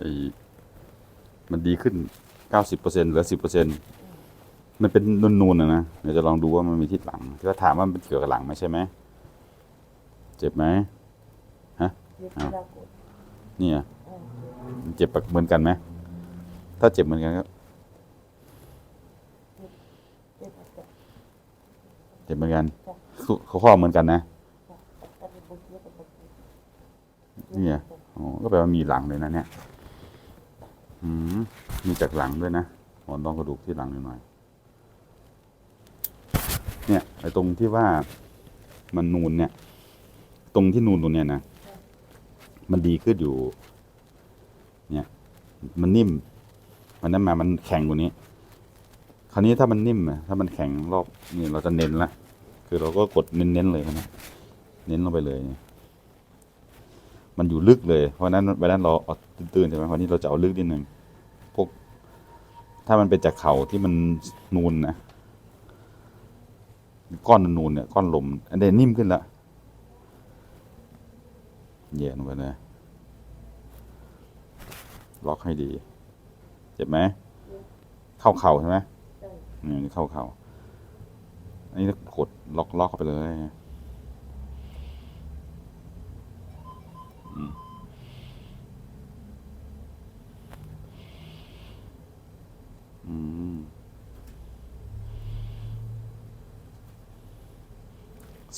ไอ้มันดีขึ้นเก้าสิบเปอร์เซ็นเหลือสิบเปอร์เซ็นมันเป็นนูนๆนะนะเดี๋ยวจะลองดูว่ามันมีที่หลังถ้าถามว่ามันเป็นเกี่ยวกับหลังไหมใช่ไหมเจ็บไหมเย็บที่เรากดเนี่ยเออมันเจ็บเหมือนกันไหมถ้าเจ็บเหมือนกันก็เย็บแบบเจ็บเหมือนกันเขาข้อเหมือนกันนะแต่เป็นบุญเย็บเป็นบุญเนี่ยอ๋อก็แปลว่ามีหลังเลยนะเนี่ย อืมมีจากหลังด้วยนะหมอนรองกระดูกที่หลังหน่อยเนี่ยไอ้ตรงที่ว่ามันนูนเนี่ย ตรงที่นูนตรงเนี้ยนะมันดีขึ้นอยู่ เนี่ย มันนิ่มมันนั้นมามันแข็งกว่านี้ คราวนี้ถ้ามันนิ่มอะถ้ามันแข็งรอบนี่เราจะเน้นละคือเราก็กดเน้นๆเลยนะเน้นลงไปเลยเนี่ย มันอยู่ลึกเลย เพราะฉะนั้นวันนั้นเราเอาตื่นๆใช่ไหมวันนี้เราจะเอาลึกนิดหนึ่งพวกถ้ามันเป็นจากเข่าที่มันนูนนะก้อนนูนๆเนี่ยก้อนลมอันนี้นิ่มขึ้นละเหยียดลงไปเลยล็อกให้ดี เจ็บไหมเข้าเข่าใช่ไหมใช่นี่นี่เข้าเข่าอันนี้กดล็อกล็อกเข้าไปเลย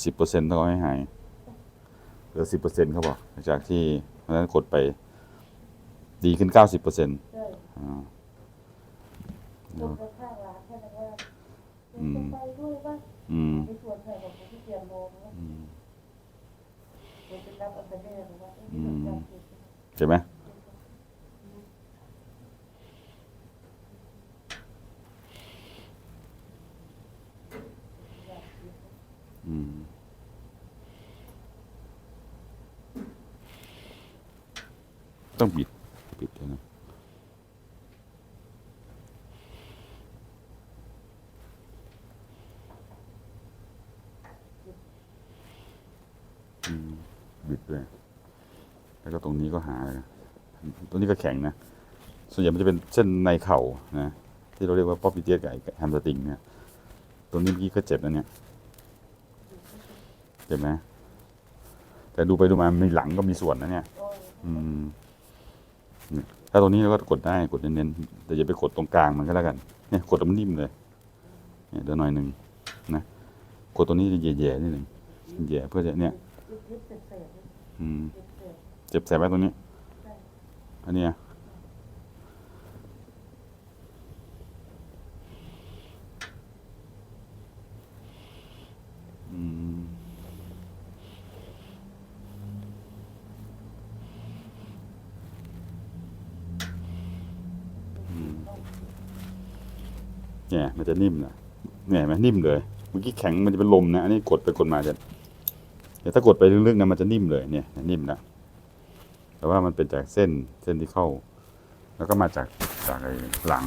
สิบเปอร์เซ็นต์ต้องเอาให้หายเหลือสิบเปอร์เซ็นต์เขาบอกจากที่วันนั้นกดไป ดีขึ้นเก้าสิบเปอร์เซ็นต์ใช่อ่าลงไปข้างร้านแค่นั้นว่าอืมจะไปด้วยว่าอืมในส่วนใหญ่ของผมที่เตรียมโมงว่า อืม เป็นเป็นรับอันเดอร์หรือว่า อืม เอ๊ะ เจ็บไหมอืม ต้องบิดบิดนะอืมบิดด้วย แล้วก็ตรงนี้ก็หายตรงนี้ก็แข็งนะ ส่วนใหญ่มันจะเป็นเส้นในเข่านะ ที่เราเรียกว่าป๊อปปี้เตียสกับแฮมสตริงเนี่ยตรงนี้เมื่อกี้ก็เจ็บแล้วเนี่ย เจ็บไหมแต่ดูไปดูมามีหลังก็มีส่วนนะเนี่ยโอ้ยอืมเนี่ยถ้าตรงนี้เราก็กดได้กดเน้นๆแต่อย่าไปกดตรงกลางมันก็แล้วกัน เนี่ยกดแล้วมันนิ่มเลย เนี่ยเดี๋ยวหน่อยหนึ่งนะกดตรงนี้แย่ๆนิดหนึ่งแย่เพื่อจะเนี่ยยึดยึดเศษเศษอืมยึดเศษเจ็บแสบไหมตรงนี้ใช่อันเนี้ เนี่ยมันจะนิ่มนะเนี่ยมันไหมนิ่มเลยเมื่อกี้แข็งมันจะเป็นลมนะอันนี้กดไปกดมาจะเดี๋ยวถ้ากดไปลึกๆนะมันจะนิ่มเลยเนี่ยนิ่มนะแต่ว่ามันเป็นจากเส้นเส้นที่เข้า แล้วก็มาจากจากไอ้หลัง